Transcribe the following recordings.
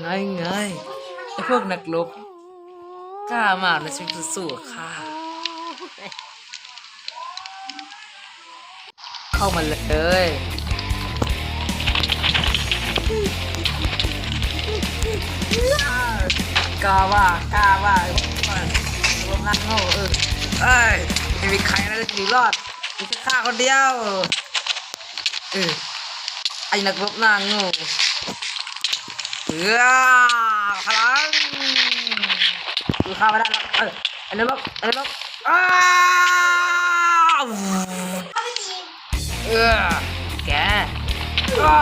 ไงไงไอพวกนักรบกล้ามากนะฉันจะสู้กับข้าเข้ามาเลยกล้าว่ากล้าว่าไอ้พวกมันรวมนักโง่เออเอ้ยไม่มีใครนะจะอยู่รอดมีแค่ข้าคนเดียวเออไอ้นักรบหนางโง่ เออพลังดูข้าไม่ได้แล้วเอออันนี้บอันนี้บอ้าวเออแกอ้า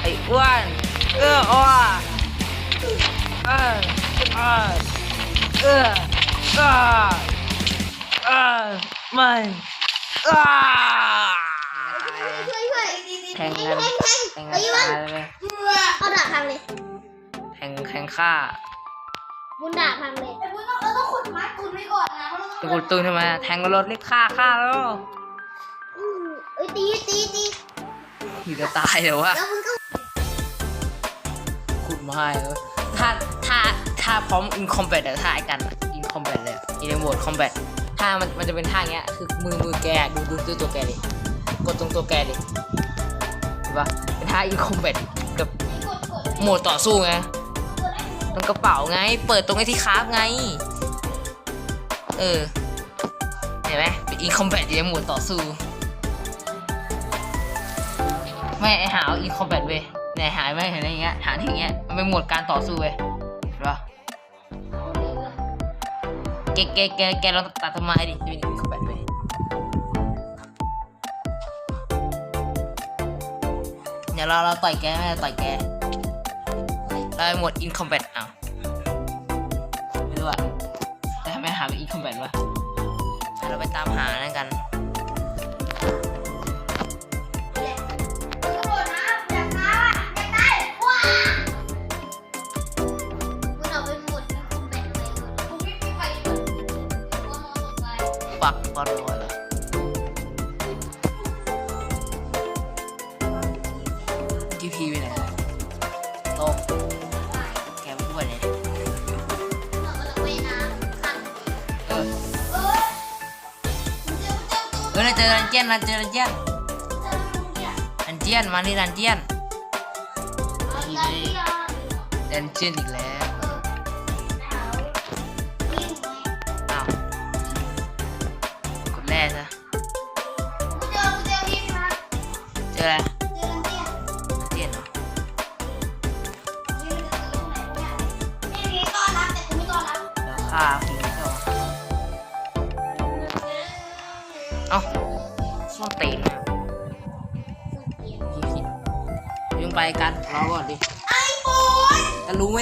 ไอ้อ้วนเอออ้วเออเออเออเออเออไม่อ้าช่วยช่วย แทงกันแทงแทงแทงตีกันตายเลยเอาดาบพังเลยแทงแทงฆ่าบุญดาบพังเลยแต่บุญต้องเราต้องขุดไม้ตุนไว้ก่อนนะเพราะเราต้องจะกูตุนทำไมแทงรถเรีบฆ่าฆ่าแล้วเอ้ยตีตีตีอยู่จะตายเหรอวะแล้วมึงก็ขุดไมาให้เออถ้าถ้าถ้าพร้อมอินคอมแบทอะท่าไอ้กันอินคอมแบทเลยอินโหมดคอมแบทถ้ามันมันจะเป็นท่าเงี้ยคือมือมือแกดูดูดูตัวแกดิกดตรงตัวแกดิ ปะเป็นท่าอินคอมแบทกับโหมดต่อสู้ไงตรงกระเป๋าไง เปิดตรงไอ้ที่คราฟไง เออ เห็นไหมเป็นอินคอมแบทอยู่ในโหมดต่อสู้ ไม่ไอหาอินคอมแบทเว้ยเนี่ยหายไหมเห็นอะไรอย่างเงี้ย หาที่อย่างเงี้ย มันเป็นโหมดการต่อสู้เว้ยเห็นปะแกแกแกแกลองตัดต้นไมดิจะเป็นอินคอมแบทเว้ ดี๋ยวเราเราต่อยแกไม่ได้ต่อยแกได้หมดอินคอมแบทอ้าวไม่รู้อะแต่ทำไมหาเป็นอินคอมแบทวะเราไปตามหานั่นกันกระโด เราเจอรันเ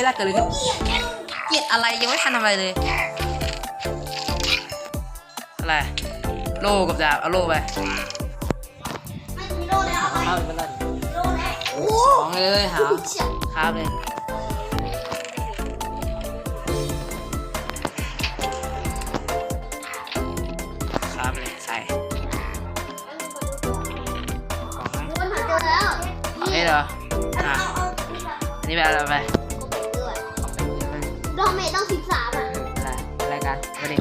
จะรู้ไหมล่ะเกิดอะไรขึ้นเกลียดแกเกลียดอะไรยังไม่ทันทำอะไรเลย อะไร โล่กับดาบเอาโล่ไปไม่มีโลแล้วเอาไปเอาไปเลยโลแล้วโอ้สองเลยหาเฉียบคาบเลยคาบเลยใส่กล่องนั้นมันหาเจอแล้ว เอาให้เหรออะเอาเอานี่ละอันนี้ไปเอาไป ดอมเมต้องสิบสามอะอะไรอะไรกันมาดิ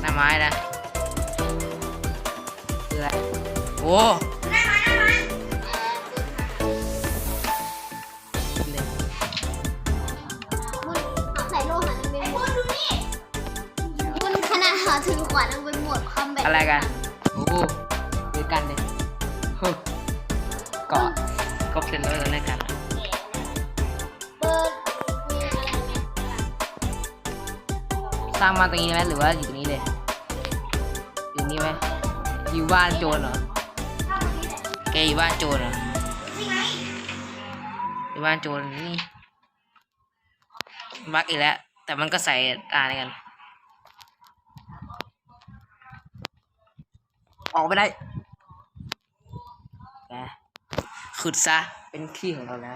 หน้าไม้นะคืออะไรโอ้างตรงนี้ไหมหรือว่าอยู่ตรงนี้เลยอยู่นี่ไหมอยู่บ้านโจรเหรอแกอยู่บ้านโจรเหรออยู่บ้านโจรนี่บักอีกแล้ว แต่มันก็ใส่ตาในกัน ออกไม่ได้แกขุดซะ เป็นที่ของเราแล้ว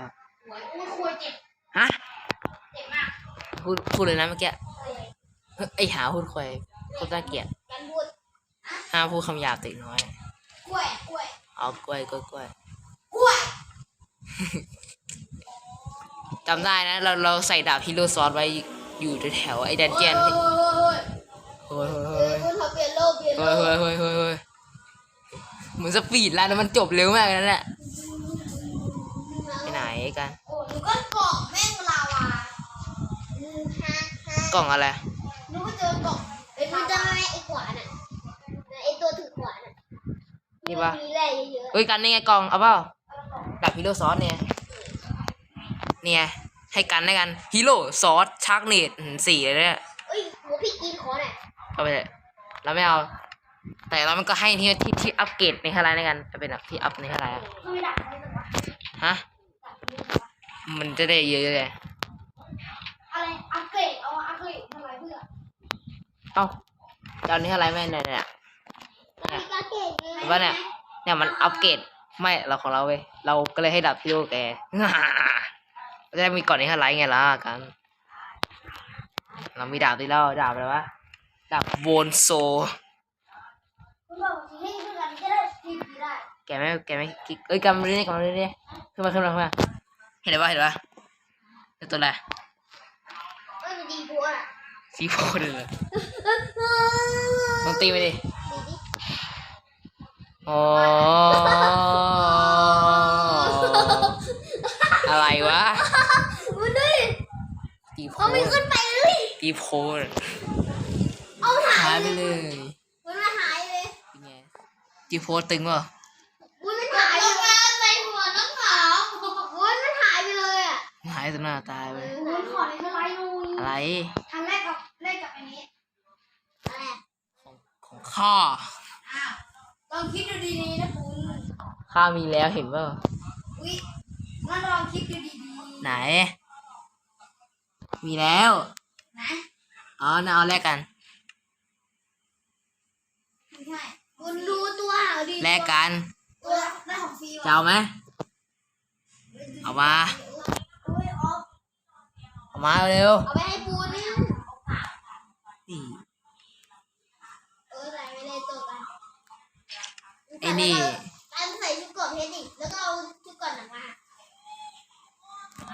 ฮะเจ็บมากพูดพูดเลยนะเมื่อกี้ ไอหาพูดควยโคตรน่าเกลียดกันบูดห้ามพูดคำหยาบติดน้อย กล้วยกล้วยเอากล้วยกล้วยกล้วยกล้วยจำได้นะ เราเราใส่ดาบฮิโรซอสไว้อยู่แถวๆไอ้ดันเจียนที่เฮ้ยเฮ้ยคุณเขาเปลี่ยนโลกเปลี่ยนโลเฮ้ยกเฮ้ยเฮ้ยเฮ้ยเฮ้ยเหมือนสปีดแล้วนะมันจบเร็วมากนั่นแหละไปไหนกัน โอ้หนูก็กล่องแม่งลาวาอืมฮะฮะกล่องอะไรหนูก็ เจอกล่องเป็นมันจะไม่ไอ้ขวานอะไอ้ตัวถือขวานอะนี่ปะมีแร่เยอะเฮ้ยกันนี่ไงกล่องเอาเปล่าดาบฮีโร่ซอสเนี่ยเนี่ยให้กันได้กันฮีโร่ซอสชักเนตสี่เลยเนี่ยๆเอ้ยหัวพี่กินขอหน่อยเอาไปเลยเราไม่เอา แต่เรามันก็ให้ที่ที่ที่อัปเกรดในอะไรในกันจะเป็นแบบที่อัพในอะไรอะไม่ดักไม่ดักฮะมันจะได้เยอะเลย อะไรอัปเกรดเอาอัปเกรดทำไมเพื่อ เอ้าตอนนี้อะไรแม่เนี่ยเนี่ยอัปเกรดไงเห็นปะเนี่ยเนี่ยมันอัปเกรดไม่เราของเราเว้ยเราก็เลยให้ดับพี่โลแกเราจะได้มีก่อนนี้อะไรไงล่ะกัน เรามีดาบที่เล่าดาบอะไรวะดาบโวนโซคุณบอกว่าให้เพื่อนจะได้ทีพีได้แกไม่แกไม่กิ๊กเอ้ยกำมาเรื่อยๆกำมาเรื่อยๆขึ้นมาขึ้นมาขึ้นมาเห็นไหมเห็นไหมเป็นตัวอะไร สีโพดเลยลองตีไปดิดีดิอ๋ออะไรวะมันด้วยตีโพเอามันขึ้นไปเลยตีโพดเอาหาหายยไปเลยมันมาหายเลยเป็นไงตีโพดตึงเปล่ะอุ้ยมันหายไปเลยใส่หัวน้องขาวอุ้ยมันหายไปเลยอะหายจนหน้าตายไปอุ้ยขอในเท่าไรนุ้ยอะไรทำแรกกับแรกกับอันนี้อะไร ของ ของข้าอ้าวลองคิดดูดีๆนะคุณข้ามีแล้วเห็นเปล่าอุ้ยงั้นลองคิดดูดีไหน มีแล้วๆนะอ๋อน่าเอาแลกกันไม่ใช่คุณดูตัวหาดีแลกกันตัวได้ของฟรีจะเอาไหมเอามาอุ้ยออฟเอามาเร็ว เอาไปให้ปูนี่นี่ เออใส่ไปเลยตัวกัน ไอ้ นี่อันใส่ชุดเกราะเพชรดิแล้วก็เอาชุดเกราะหนังมา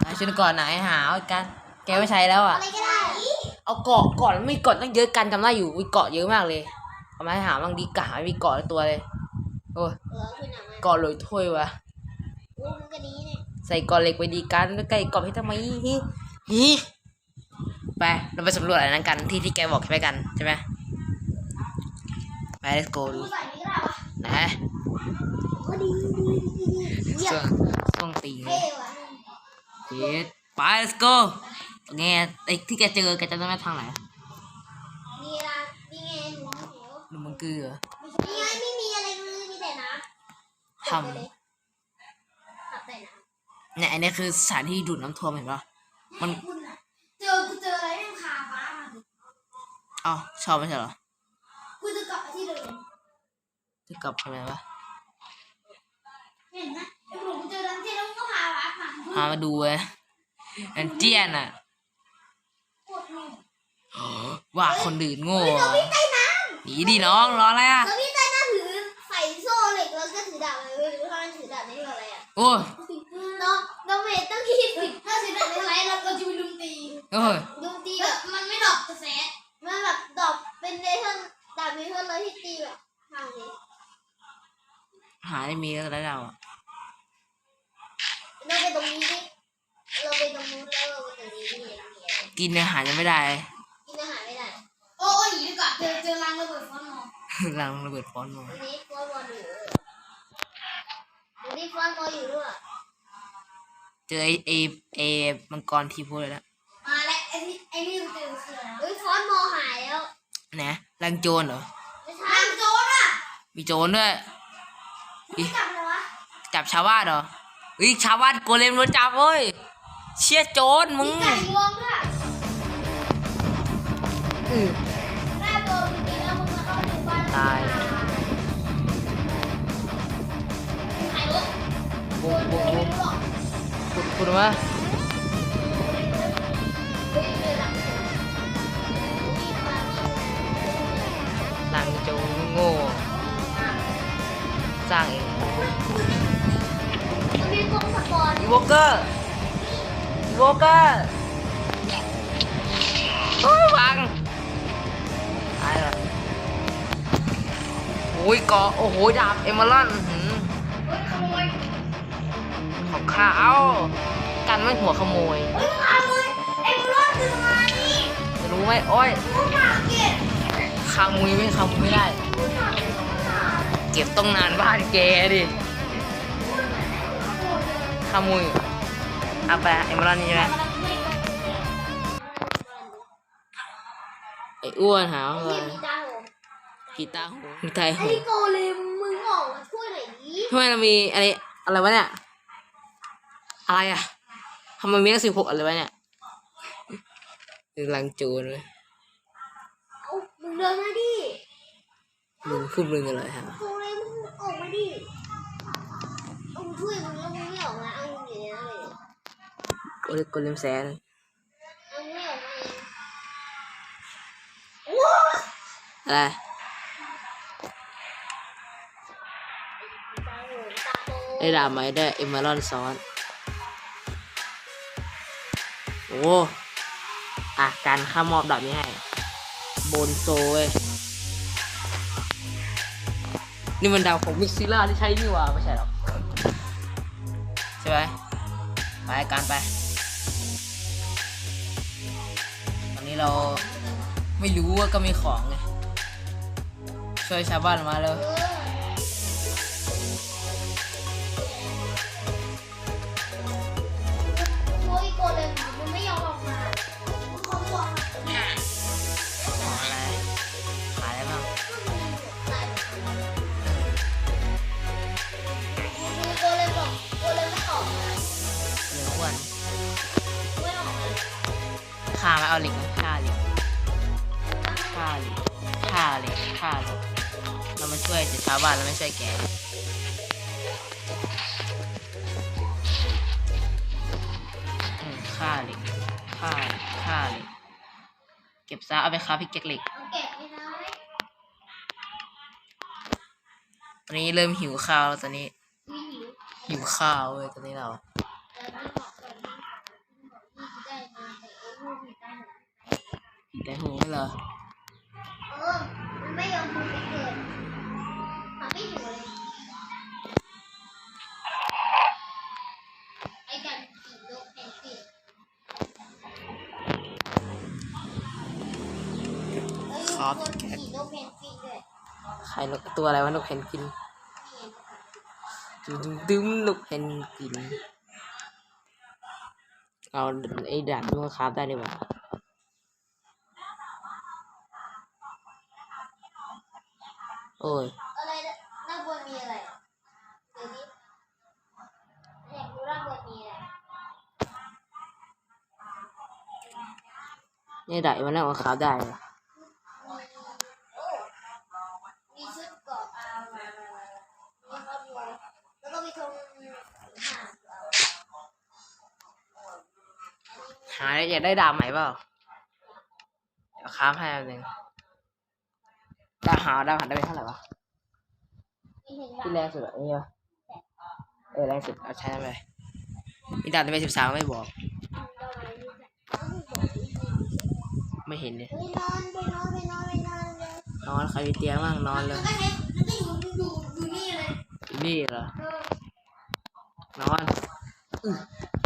เอาชุดก่อนไหนหาเอากัน แกไม่ใช้แล้วอะ อะไรก็ได้เอาเกาะก่อนไม่มีเกาะตั้งเยอะกันจำได้อยู่มีเกาะเยอะมากเลย เอามาให้หาบางดีกะไม่มีเกาะในตัวเลย โอ้ยเออคือหนังมาเกาะเลยถ้วยวะ อู้มันก็ดีเนี่ยใส่เกาะเหล็กไปดีกันแล้วใกล้เกาะให้ทำไมฮิฮิไป เราไปสำรวจอะไรนั้นกันที่ที่แกบอกใช่ไหมกันใช่ไหมไป let's go ดูกูใส่นี่ก็ได้วะ ไหนก็ดีดีดีดี เยี่ยช่วมงช่วงตีเท่ว่ะเฮ็ดไป let's go ตรงไอ้ที่แกเจอแกจะได้ไหมทางไหนนี่ละนี่ไงหนูหนูมันคือเหรอนี่ไงไม่มีอะไรเลยมีแต่น้ำทขับแต่น้ำเนี่ยอันนี้คือสถานที่ดูดน้ำท่วมเห็นปะมันเจอกูเจออะไรนั่งคาฟ้ามาดิเอ้าชอบไม่ใช่เหรอกูจะกลับที่เดิมจะกลับทำไมวะ เห็นไหมไอ้ผมกูเจอดันเจี้ยนแล้วก็พาฟ้าผ่านพามาดูเว้ยอันเจียนอะโคตรโง่ว่าคนอื่นโง่เฮ้ยเราพี่ใต้น้หนีดิน้องรออะไรอะำเราพี่ใต้น้ำถือใส่โซ่เหล็กแล้วก็ถือดาบอะไรไม่รู้ถ้ามันถือดาบนี่คืออะไรอะโอ้ยน้องน้องเมย์ต้องคิดสิถ้าถือดาบในไรเราเราจะไปลุมตีโอ้ยลุมตีแบบมันไม่ดอกกระแสมันแบบดอกเป็นเนเธอร์ดาบเนเธอร์เลยที่ตีแบบทางนี้หาได้มีแล้วแล้วเราอะเราไป ตรงนี้ดิเราไปตรงนู้นแล้วเราไปตรงนี้นี่นี่กินอาหารยังไม่ได้ กินอาหารไม่ได้โอ้ยดีกว่าเจอเจอรังระเบิดฟอนมอรังระเบิดฟอนมาอันนี้ฟอนมออยู่อันนี้ฟอนมออยู่ด้วยเจอไอไอไอมังกรทีโพเลยแล้วมาแล้วไอ้นี่ไอ้นี่มันเจอคืออะไรเฮ้ยฟอนมอหายแล้วนะรังโจรเหรอไม่ใช่โจรอะมีโจรด้วยอิจับเลยวะจับชาวบ้านเหรอ เฮ้ยชาวบ้านโกเลมโดนจับเว้ยเชี่ยโจรมึงไก่งวงด้วยอือแม่โดนจริงๆแล้วมึงมาเข้าถึงบ้านตายหายรถบุกบุกไม่บุกรู้หรอกคุณคุณวะเฮ้ยเลยหลังมีมารังโจรโง่สร้างเอง มีกองสักปอนอีโวเกอร์อีโวเกอร์โอ้ยวางตายแล้วโอ้ยเกาะโอ้โหดาบเอมเมอรัลด์อื้อหือเฮ้ยขโมยของข้าเอ้ากันไม่หัวขโมยเฮ้ยขโมยเอ็มรอดคือไงจะรู้ไหมโอ้ยผู้ถามเก็บขามุยไม่ขามุยไม่ได้ผู้ถามเก็บผู้ถามเก็บต้องนานบ้านแกดิ ขามุยเอาไปเอมเมอรัลด์นี่ใช่ไหมไอ้อ้วนหาว่านี่มีตาโหงกีตาร์หูไทยไอ้หูโกเลมมึงออกมาช่วยหน่อยดิทำไมเรามีอะไรอะไรวะเนี่ยอะไรอะทำไมมีตั้งสิบหกอะไรวะเนี่ยกำลังจูนเลยเอามึงเดินมาดิมึงพูดมึงกันเลยฮะโกเลมมึงออกมาดิ เอามึงช่วยมึงแล้วมึงไม่ออกมาเอาอยู่ในนั้เลยกดกดเล่มแสนเอาไม่ออกมาองว้าอะไรได้ดาบไหมได้เอมเมอรัลซ้อน โอ้อะการข้ามอบดาบนี้ให้โบนโซเว้ยนี่มันดาวของมิกซิล่าที่ใช้นี่ว่าไม่ใช่หรอายการไป ตอนนี้เราไม่รู้ว่าก็มีของไง ช่วยชาวบ้านมาเลย เอาเหล็กไหมฆ่าเหล็กฆ่าเหล็กฆ่าเหล็กฆ่าเหล็กเรามาช่วยแต่ชาวบ้านเราไม่ช่วยแกอืมฆ่าเหล็กฆ่าเหล็กฆ่าเหล็กเก็บซะเอาไปค้าพิกเก็กเหล็กเอาแกะไม่ได้ตอนนี้เริ่มหิวข้าวแล้วตอนนี้ไม่หิวหิวข้าวเลยตอนนี้เรา แต่ไม่บอกก่อนนะนี่คือได้มาแต่เออลูกมีตังค์ หิว แต่หูไม่เหรอเออมันไม่ยอมพูดไปเกิดทำไม่หิวเลยไอ้กันขี่นกแพนกวินเอ้ยครับคนขี่นกแพนกวินด้วยใครนกตัวอะไรวะนกเพนกวินนี่ดึมดึมนกเพนกวินเอาไอ้ด่านมันคราฟได้ดีกว่า อ้ยอะไรนะด้านบนมีอะไรเดี๋ยวนี้อยากรู้ด้านบนมีอะไรนี่ได้มันน่ามาคราฟได้เหรอมีชุดเกาะอามามีครอบครัวแล้วก็มีธงห่างหาอยากได้ดาบใหม่เปล่าเดี๋ยวคราฟให้อันหนึ่ง ดาบหาดาบหันได้ไปเท่าไหร่วะมีเห็นที่ว่าแรงสุดอะนี่ปะเออแรงสุดเอาใช้ได้ไหมมีดาบไปสิบสามไม่บอกเราอะไรนี่แหละต้องบอกวิธีไม่เห็นเลยไปนอนไปนอนไปนอนไปนอนเลยนอนใครมีเตียงบ้างนอนเลแล้วยก็เห็นแล้วก็อยู่อยู่อยู่นี่เลยอยู่นี่เหรอเออนอน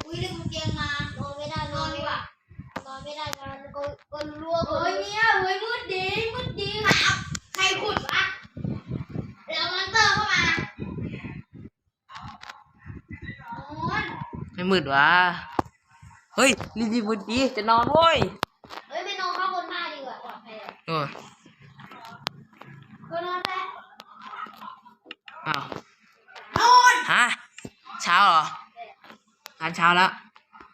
อุ้ยลืมเตียงมานอนไม่ได้นอนดีกว่านอนไม่ได้นอนก็ก็รั่วเฮ้ยเนี่ยเฮ้ยมืดดีมืดดีครับใคร ขุดวะเดี๋ยวมอนเตอร์เข้ามานอนไม่มืดวะเฮ้ยรีบๆมืดดีจะนอนเว้ยเฮ้ยไปนอนข้างบนผ้าดีกว่าปลอดภัยอะโอ้ยก็นอนได้อ้าวนอนฮะเช้าเหรองานเช้าแล้ว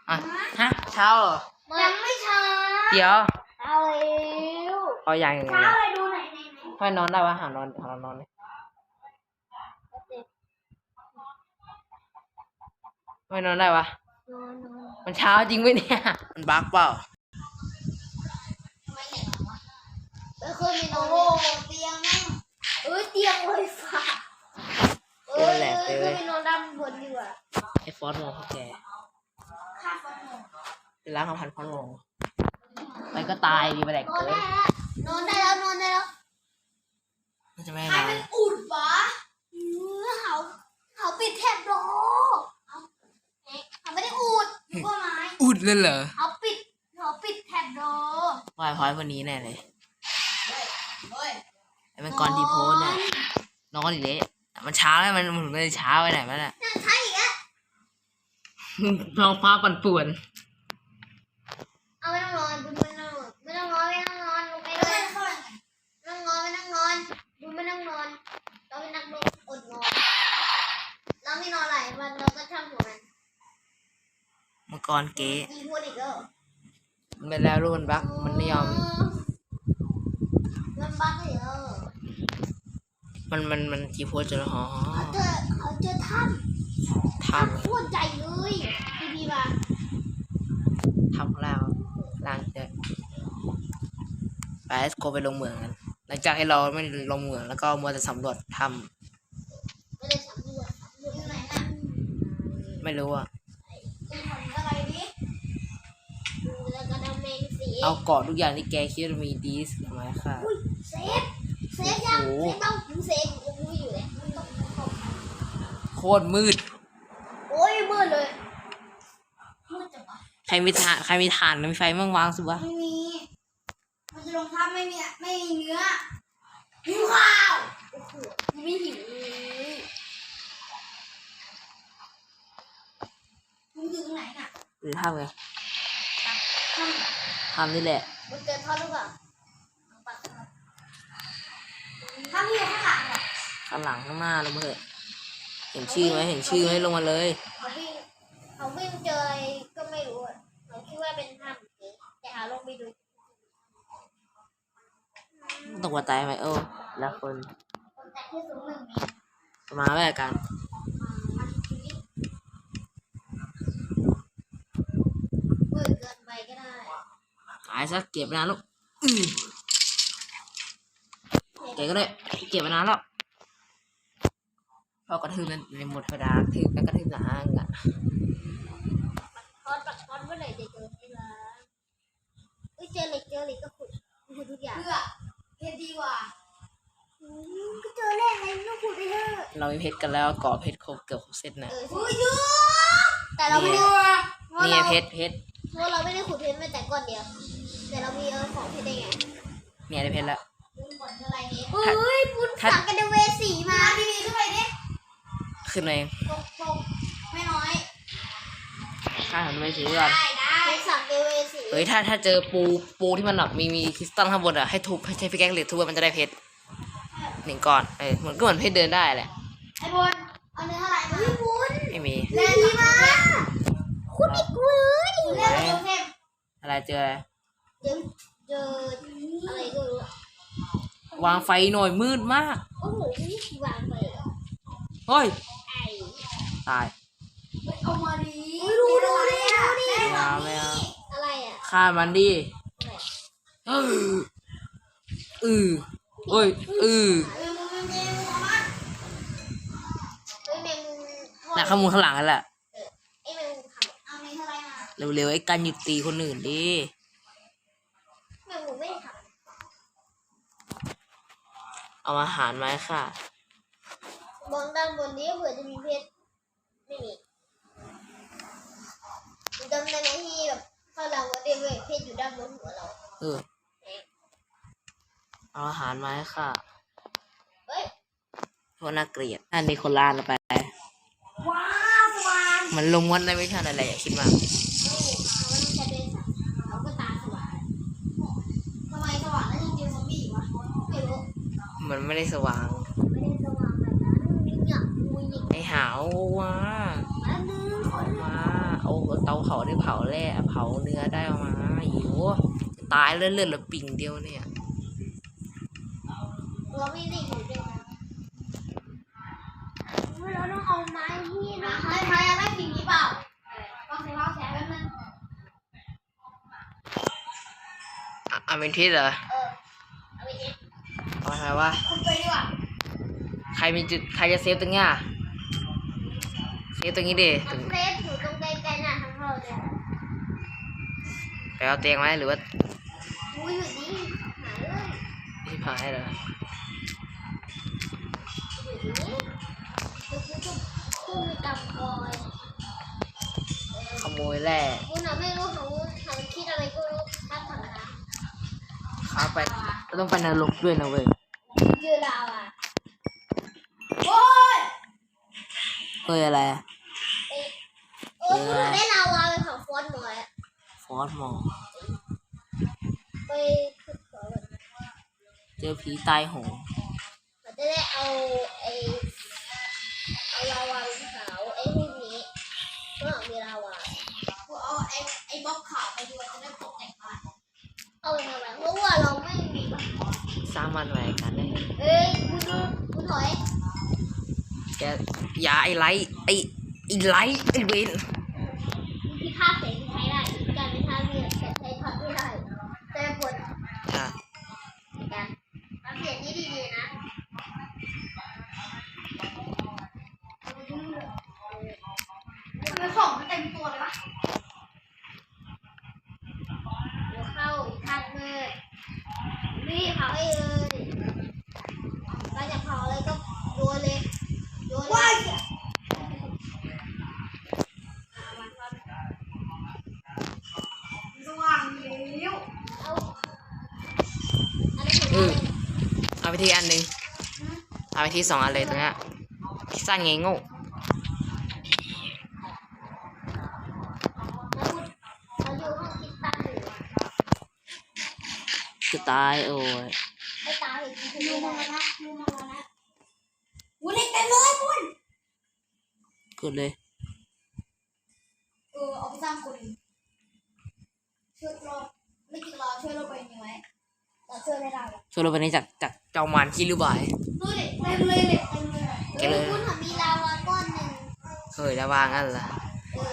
อะฮะเช้าเหรอยังไม่เช้าเดี๋ยวเอาเร็วเอาอย่างอย่างเช้าเงี้ยอะไรดู ไหนไหนไหนให้นอนได้วะหานอนหานอนเลยไม่นอนได้วะนอนนอนมันเช้าจริงไหมเนี่ย มันบั๊กเปล่าไม่เห็นเหรอวะไม่เคยมีนอนโอ้เตียงแม่งเอ้ยเตียงไวฟ้าเออเออเคยมีนอนด้านบนดีกว่าไอ้ฟอสมองล้างกับพันพันลงไปก็ตายดีไปแหลกนอนเกิได้นแล้วนอนได้แล้วนอนได้แล้ว มันจะไม่ใครนานมันอุดวะเออเขาเขาปิดแทบโลเอาเอ๊ะเขาไม่ได้อุดหรือว่าไม้อุดเลยเหรอเขาปิดเขาปิดแทบโลวายพอยวันนี้แน่เลยเฮ้ยไอ้มันก่อนดีโพสเนี่ยนอนอีกเลยมันเช้าแล้วมันมันไม่ได้เช้าไปไหนมันอะนั่งใช่อีกแล้วน้องฟ้าปั่นป่วนเอาไม่ต้องนอนบุญไม่ต้องนอน องนอนเราเป็นนักลงอดนอน เราไม่นอนหลายวันเราก็ช่างหัวมันมังกรเก๋ยิงพูดอีกแล้วมันไปแล้วรุ่นบักมันไม่ยอม มันบักเลยเออมันมันมันจีโพสจนหอเขาเจอเขาเจอถ้ทำโคตรใหญ่เลยพี่พีมาำทำข้างล่างล่างเจอไปโกไปลงเหมืองกัน หลังจากให้เราไม่ลงเหมืองแล้วก็มัวแต่สำรวจทไม่ได้สำรวจสำรวจที่ไหนนะำไม่รู้อะจะทำอะไรดิดูแล้วก็ดำแมงสีเอาเกาะทุกอย่างที่แกคิดว่ามีดีสทำไมค่ะอุ้ยเซฟเซฟยังโอ้โหเซฟต้องถึงเซฟกูรู้อยู่เลยมันต้องเข้าโคตรมืด โอ้ยมืดเลยมืดจังวะใครมีถ่านใครมีถ่านมีไฟมั่งวางสิวะ ไม่มี มันจะลงทับ ไม่มีไม่มีเนื้อหิวข้าวโอ้โหไม่หิวเลยมึงอยู่ตรงไหนน่ะหรือทำไงททำนี่แหละำมึงเจอทอดหรือเปล่าเอาปากทอดถ้ามีอยู่ข้างหลังเหรอข้างหลังข้างหน้าลงมาเถอะเห็นชื่อไหมเห็นชื่อไหมลงมาเลย เขาวิ่งเขาวิ่งเจออะไรก็ไม่รู้อะเขาคิดว่าเป็นถ้ำนี้แต่หาลงไปดู ตกว่าตายไหมเออแล้วคนมาแม่กันมาชีวิตมืดเกินไปก็ได้หายซะเก็บนานล้วอือเก็บก็ได้เก็บนานแล้วพอกระทืบในหมดธรรมดากระทืบแล้วกระทืบหนาอ่างอะทอดปักทอดเมื่อไหร่จะเจอที่ร้านเอ้ยเจอเหล็กเจอเหล็กก็ขุดขุดทุกอย่าง เพื่อเพชรดีกว่าอืมก็เจอแร่ไงไม่ต้องขุดไปเถอะเรามีเพชรกันแล้วก่อเพชรครบเกือบครบเซตนะเอออุ้ยเยอะแต่เราไม่ได้เพราะนี่เราไงเพชรเพชรเพราะเราไม่ได้ขุดเพชรมาแต่ก้อนเดียว แต่เรามีเออของเพชรได้ไงเนี่ยได้เพชรแล้วเฮ้ยพุทธถ้าสังกันเวสีมาดีๆขึ้นไปดิขึ้นมาเองตกตกไม่น้อยข้าทำไม่ถือก่อน เวสีเฮ้ยถ้าถ้าเจอปูปูที่มันแบบมีมีคริสตัลข้างบนอะให้ทุบให้ใช้พิกแกงเหล็กทุบมันจะได้เพชรหนึ่งก้อนเออเหมือนก็เหมือนเพชรเดินได้แหละไอ้บนเอาเนื้ออะไรมาพี่พุทธไม่มีเล่นดีมาคุณอีกเลยเล่นเร็วเข้มอะไรเจออะไรเจอเจออะไรก็รู้วางไฟหน่อยมืดมากโอ้โหนี่คือวางไปเหรอเฮ้ยไอ้ตายเอามาดีดูดูดิดูดิไม่เอาไม่เอาอะไรอะ ฆ่ามันดิเอออือเอ้ยอือเออมันเองเอามาเฮ้ยแมงมุมทอดน่ะข้างมูลข้างหลังนั่นแหละไอ้แมงมุมทำเอาแมงอะไรมาเร็วๆไอ้กันหยุดตีคนอื่นดิแมงมุมไม่ได้ทเอาอาหารมาให้ค่ะำมองด้านบนนี้เผื่อจะมีเพชรไม่มีจำได้ไหมที่แบบ ข้างหลังว่าเดวิดเพชรอยู่ด้านบนหัวเราเออเอาอาหารมาให้ค่ะเฮ้ยเพราะน่าเกลียดอันนี้คนลานไป ว้าวสว่างมันลงวันได้ไม่ทันอะไรอย่าคิดมากนี่เขาไม่ต้องใช้เป็นสัตว์เขาก็ตาสว่างทำไมสว่างแล้วยังเจอซอมบี้วะไม่รู้มันไม่ได้สว่างไม่ได้สว่างแบบนั้นมีเหงามีหยิกไอ้หาวว่า อันนึงคน มาเอา เตาเผาได้เผาแร่เผาเนื้อได้เอามาหิวตายเลือดเลือดละปิ่งเดียวเนี่ยเราไม่ได้อยู่ด้วยกันเราต้องเอาไม้ที่นะไม้ไม้อะไรสิ่งนี้เปล่าลองใช้เท้าแชร์แป๊บนึงอะอะเป็นพิษเหรอเออเอาไปเองเอาไงวะคุณไปดีกว่าใครมีจุดใครจะเซฟตรงเนี้ยเซฟตรงนี้ดิมัถึนงเซฟอยู่ตรง ไปเอาเตียงไหมหรือว่าอุ้ยอยู่นี่หาเลยที่พายเหรออยู่นี่คือคือคือคือมีกำกอยขโมยแร่คุณน่ะไม่รู้เขาเขาคิดอะไรก็รู้ตั้งถังนะข้าไปเราต้องไปนรกด้วยนะเว้ยยืนลาวอะโอ้ยเฮ้ยอะไรอะเอ้ย เออคุณน่ะได้ลาวาไปเผาฟอนหน่อยอะฟอสมองไปขึ้นเขาเลยเจอผีตายโหงเขาจะได้เอาไอ้เอาลาวาไปเผาไอ้พวกนี้ก็มีลาวากูเอาไอ้ไอ้บล็อกขาวไปด้วยจะได้ตกแต่งบ้านเอาไปทำไมเพราะว่าเราไม่มีสร้างมันไว้กันเลยเอ้ยคุณดูคุณถอยแกอย่าไอ้ไลท์ไอ้ไอ้ไลท์ไอ้เวน ที่ฆ่าเสรีใช้ได้การเป็นท่าเรือแต่ใช้พัดไม่ได้แต่ผล อะ กันทำเสียงนี้ดีๆนะ ทำไมของมันเต็มตัวเลยวะ เดี๋ยวเข้าอีกขั้นเลยรีบเผาให้เลยเราจะเผาอะไรก็โยนเลยโยนเลย สว่างแล้ว เอาอะไรถึง อือเอาไป ที่อันหนึ่งเอาไปที่สองอันเลยตรงเนี้ยสร้างไงโง่เราอยู่ห้องคิดตังค์อยู่จะตายโอ้ยให้ตาเห็นคุณดูดูมามาแล้วนะดูมาแล้วนะวุ้นเล็กเต็มเลยคุณกดเลยเออเอาไปสร้างคนช่วยเราไม่กินเราช่วยเราไปยังไงเราช่วยไม่ได้หรอกช่วยเราไปในจาก จากเจ้ามารคิริบายดูดิเต็มเลยเลยเต็มเลยแกเลยคุณทำมีลาวาก้อนหนึ่งเฮ้ยแล้วว่างั้นล่ะ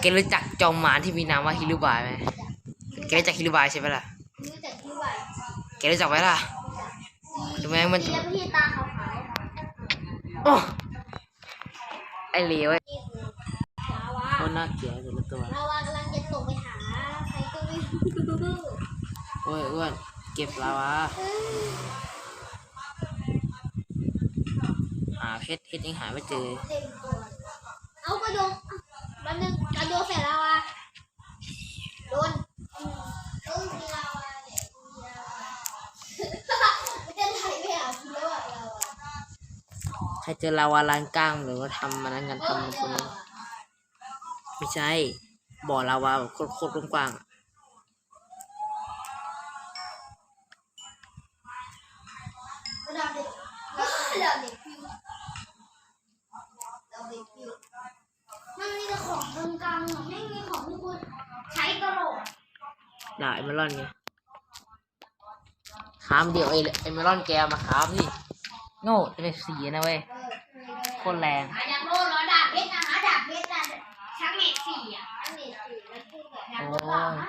แกรู้จักจอมมารที่มีนามว่าฮิรุบายไหมแกรู้จักฮิรุบายใช่ไหมล่ะรู้จักที่ว่าแกรู้จักไหมล่ะทำไมมันเลี้ยงที่ตาขาวโอ้ไอเหลียวๆนี่คือลาวาคนน่าเกลียดแต่ละตัวลาวากำลังจะตกไปหาใครก็ไม่รู้โอ้ยอ้วนเก็บลาวาาเพชรเพชรยังหาไม่เจอเต็มตัวเอากระโดงมันนึงกระโดงใส่ลาวาโดนเออมีลาวาเนี่ยมีลาวาไม่ได้ไหลไปหาคุณแล้วอะลาวาใครเจอลาวาลานกลางหรือว่าทำมันนั้นกันทำมันคนนั้นไม่ใช่บ่อลาวาแบบโคตรๆกว้างๆอะกระดาษเด็กเดี๋ยวเด็ก พิวเราเด็กอยู่มันมีแต่ของกลางๆอะไม่มีของที่คุณใช้ตลอดด่าไอเมลอนไงคามเดียวไอไอเมลอนแกเอามาคามพี่โง่จะเป็นสีนะเว้ยเออโคตรแรง หาอย่างโลดร้อยดาบเพชรนะหาดาบเพชรนะช้างเมดสี่อะอันนี้สิแล้วพูดแบบอยากรู้เปล่านะ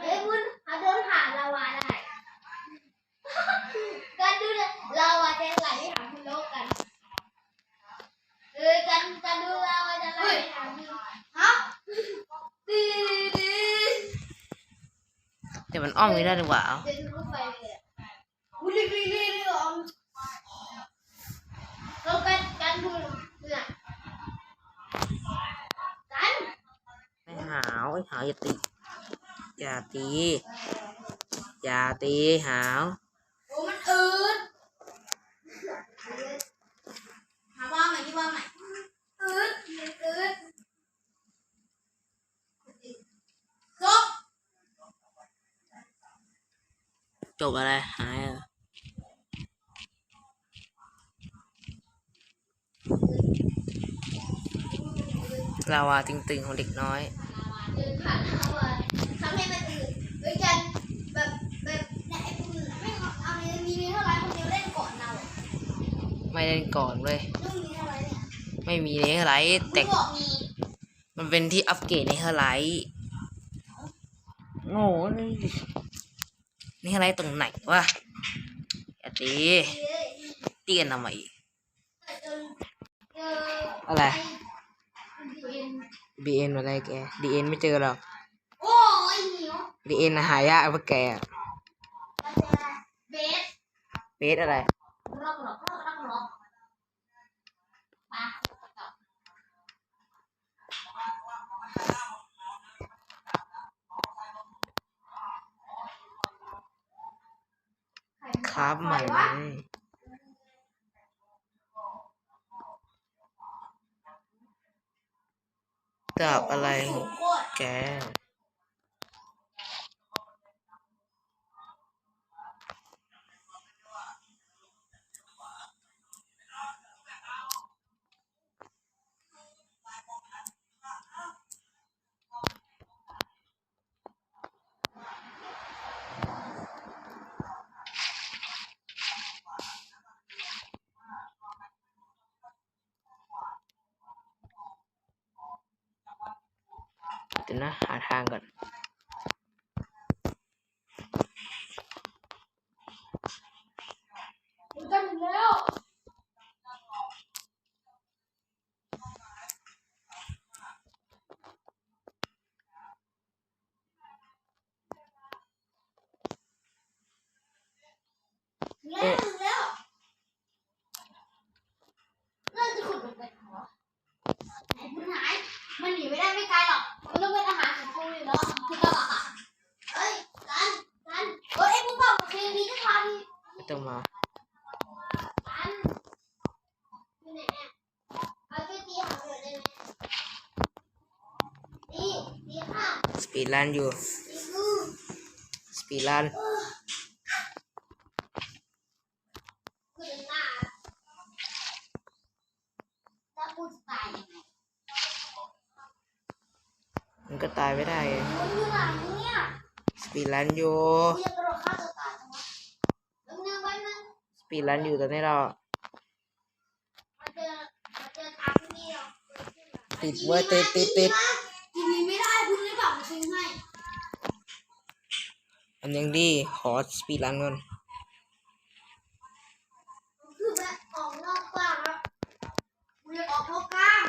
เฮ้ยคุณเอาเดินผ่านลาวาได้กันดูเลยลาวาจะไหลไปหาคุณโลกกัน เออกันกันดูลาวาจะไหลไปหาคุณ ฮะ ดื้อดื้อ แต่มัน อ้อมไม่ได้หรือเปล่าเดินเข้าไปเลยอะอุ้ยเรียกเรียกเรียกเรียกแล้วกันกันดูเนี่ยกันไอหาวไอหาวอย่าตีอย่าตีอย่าตีหาวโอ้มันอืดหาว่าใหม่ที่ว่าใหม่อืดอืดจบ จ บอะไรหายเหรอลาวาตึงๆของเด็กน้อยเดินผ่านลาวาทำให้มันอื่นเฮ้ยกันแบบแบบเนี่ยไอ้ปืนไม่เอาเอาเลยมีมีเท่าไหร่คนเดียวเล่นก่อนเราไม่เล่นก่อนเว้ยเรื่องมีเท่าไหร่เนี่ยไม่มีเนเธอร์ไลท์แต่กูบอกมีมันเป็นที่อัปเกรดเนเธอร์ไลท์โง่เลยเนเธ อร์ไลท์ตรงไหนวะอย่าตีเฮ้ยตีกันทำไมจนเจออะไรเป็นบีเอ็นอะไรแกดีเอ็นไม่เจอหรอกโอ้ยเหนียวดีเอ็นหายากไอ้พวกแกอะเราเจออะไรเบสเบสอะไร ครับใหม่เลยกับอะไรแก นะหาทางก่อนกันแล้ว แล้วแล้วเราจะขุดลงไปเหรอไหนมันหาย มันหนีไม่ได้ไม่ไกลหรอก มันต้องเป็นอาหารของพวกนี้เนาะคือตลาดเฮ้ยกันกันเฮ้ยมึงบอกกับเพลงนี้จะพาดิ ไม่ต้องมา กันอยู่ไหนเนี่ยเอาช่วยตีหางหน่อยได้ไหมตีตีค่ะ สปี ดรันอยู่ สปีดรันคือหน้าแล้วกูจะตายยังไงมันก็ตายไม่ได้ไงมันอยู่ไหนเนี่ยสปีดรันอยู่กูจะกระโดดฆ่าตัวตายจังวะแล้วมึงไว้มันสปีดรันอยู่ตอนนี้เรามาเจอมาเจอทางที่เราติดเว้ยติดติดติด ทีวีไม่ได้คุณเลยบอกมาซื้อให้ อันยังดีขอสปีดรันก่อนคือแบบออกนอกกว้างแล้วกูจะออกเข้ากลาง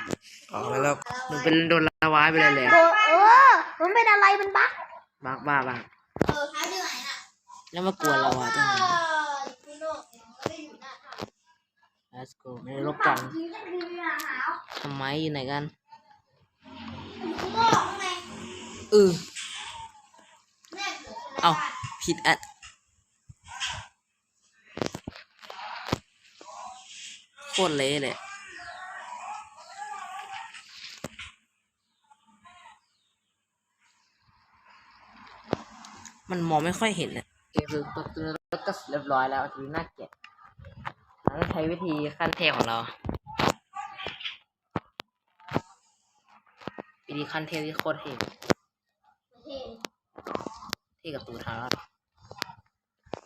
ออกมาแล้วมันเป็นโดนลาวาไปเลยแหละเออ มันเป็นอะไรมันบั๊กบ้าบ้าบ้าเออหายไปไหนน่ะแล้วมากลัวลาวาตั้งเอไหนอคุณโลกเองก็ได้อยู่หน้าทาง let's go ไม่ได้ลบกันจริงจะมีเวลาหาวทำไมอยู่ไหนกันอยู่ข้างนอกไงเออแม่ เอ้าผิดอัดโคตรเละเลยมันมองไม่ค่อยเห็นเลยเก็บตัวตัวก็เรียบร้อยแล้วทีนี้น่าเกลียดเราต้องใช้วิธีขั้นเทพของเราวิธีขั้นเทพที่โคตรเท่ ที่กับตูเท้า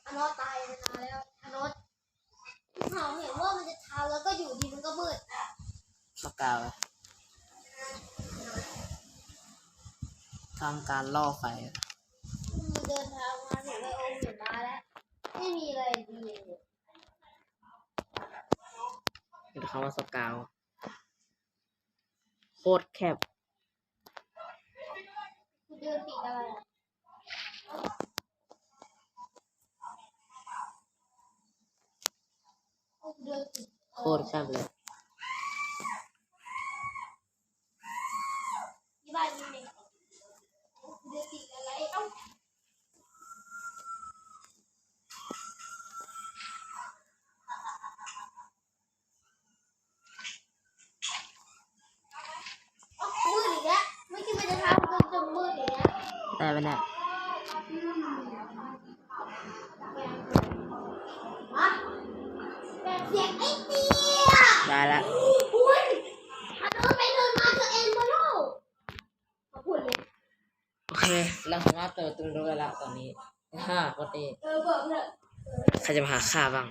อานอตตายไปนานแล้วอานอตเขาเห็นว่ามันจะเช้าแล้วก็อยู่ดีมันก็มืดปากกาไว้ทำการล่อไฟมันเดินทางมาถึงไอโอมเห็นมาแล้ว ไม่มีอะไรดีเลยเป็นคำว่าสกาวโคตรแคบกูเดินติดอะไรอะกูเดินติด โคตรแคบเลยที่บ้านนี่เองกูเดินติดอะไรเอ้าเอ้ามืดอีกแล้วไม่คิดว่าจะ โอเคเราสามารถเปิดประตูได้แล้วตอนนี้ฮ่าโคตรเท่เออเบิกเลยใครจะมาหาข้าบ้าง